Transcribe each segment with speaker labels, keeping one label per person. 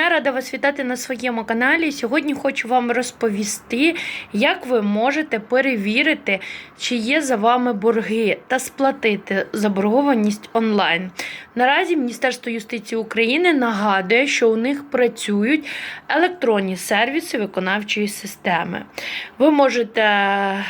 Speaker 1: Я рада вас вітати на своєму каналі. Сьогодні хочу вам розповісти, як ви можете перевірити, чи є за вами борги та сплатити заборгованість онлайн. Наразі Міністерство юстиції України нагадує, що у них працюють електронні сервіси виконавчої системи. Ви можете е,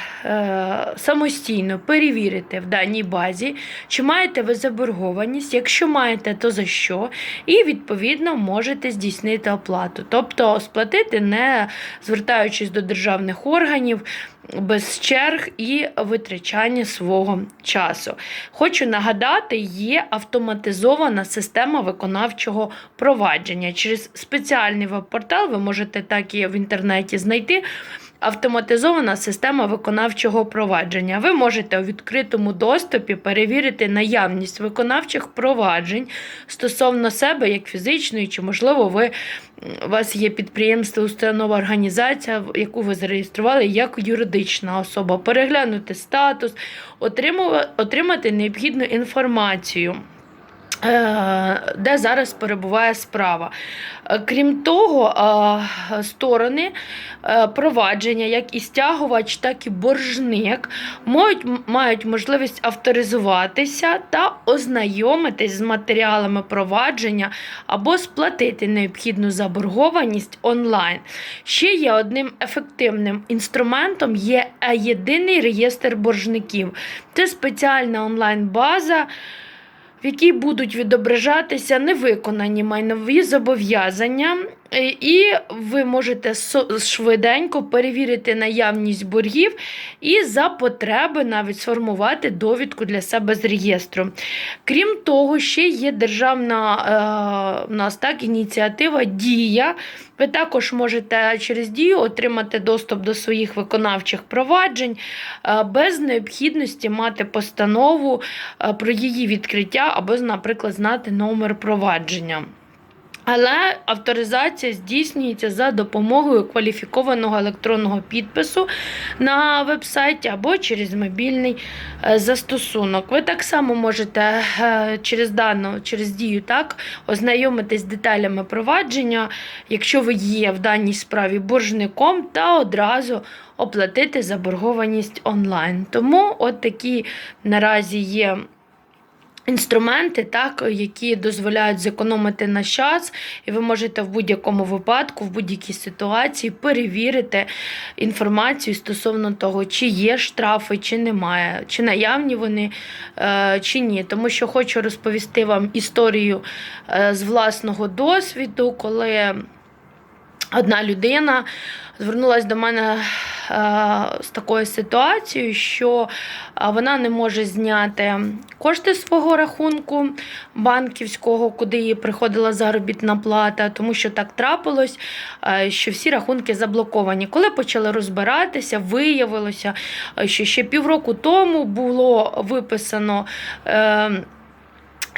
Speaker 1: самостійно перевірити в даній базі, чи маєте ви заборгованість. Якщо маєте, то за що? І відповідно можете здійснити оплату. Тобто сплатити, не звертаючись до державних органів. Без черг і витрачання свого часу. Хочу нагадати, є автоматизована система виконавчого провадження. Через спеціальний веб-портал ви можете так і в інтернеті знайти. Автоматизована система виконавчого провадження. Ви можете у відкритому доступі перевірити наявність виконавчих проваджень стосовно себе як фізичної, чи, можливо, ви, у вас є підприємство, установа, організація, яку ви зареєстрували як юридична особа, переглянути статус, отримати необхідну інформацію. Е, Де зараз перебуває справа. Е, Крім того, е, сторони провадження, як і стягувач, так і боржник, мають, можливість авторизуватися та ознайомитись з матеріалами провадження або сплатити необхідну заборгованість онлайн. Ще є одним ефективним інструментом є єдиний реєстр боржників. Це спеціальна онлайн-база в якій будуть відображатися невиконані майнові зобов'язання, і ви можете швиденько перевірити наявність боргів і за потреби навіть сформувати довідку для себе з реєстру. Крім того, ще є державна е, у нас так, ініціатива Дія. Ви також можете через дію отримати доступ до своїх виконавчих проваджень е, без необхідності мати постанову е, про її відкриття або, наприклад, знати номер провадження. Але авторизація здійснюється за допомогою кваліфікованого електронного підпису на вебсайті або через мобільний е, застосунок. Ви так само можете е, через дану, через дію так, ознайомитись з деталями провадження, якщо ви є в даній справі боржником, та одразу оплатити заборгованість онлайн. Тому от такі наразі є. Інструменти, так, які дозволяють зекономити на час, і ви можете в будь-якому випадку, в будь-якій ситуації перевірити інформацію стосовно того, чи є штрафи, чи немає, чи наявні вони, е, чи ні. Тому що хочу розповісти вам історію е, з власного досвіду, коли одна людина звернулася до мене з такою ситуацією, що е, вона не може зняти кошти свого рахунку банківського, куди їй приходила заробітна плата, тому що так трапилось, е, що всі рахунки заблоковані. Коли почали розбиратися, виявилося, е, що ще півроку тому було виписано. е,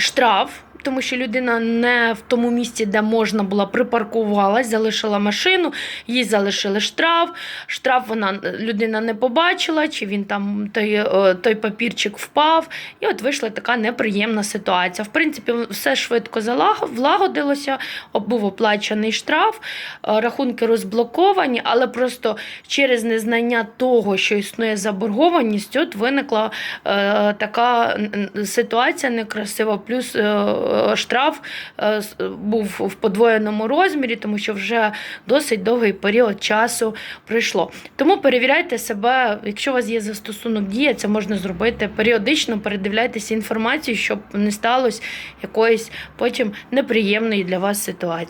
Speaker 1: Штраф, тому що людина не в тому місці, де можна була, припаркувалась, залишила машину, їй залишили штраф. Штраф вона людина не побачила, чи він там той, е, той папірчик впав. І от вийшла така неприємна ситуація. В принципі, все швидко влагодилося, був оплачений штраф, е, рахунки розблоковані, але просто через незнання того, що існує заборгованість, от виникла е, така ситуація некрасива. Плюс е, штраф е, був в подвоєному розмірі, тому що вже досить довгий період часу пройшло. Тому перевіряйте себе, якщо у вас є застосунок дія, це можна зробити періодично, передивляйтеся інформацію, щоб не сталося якоїсь потім неприємної для вас ситуації.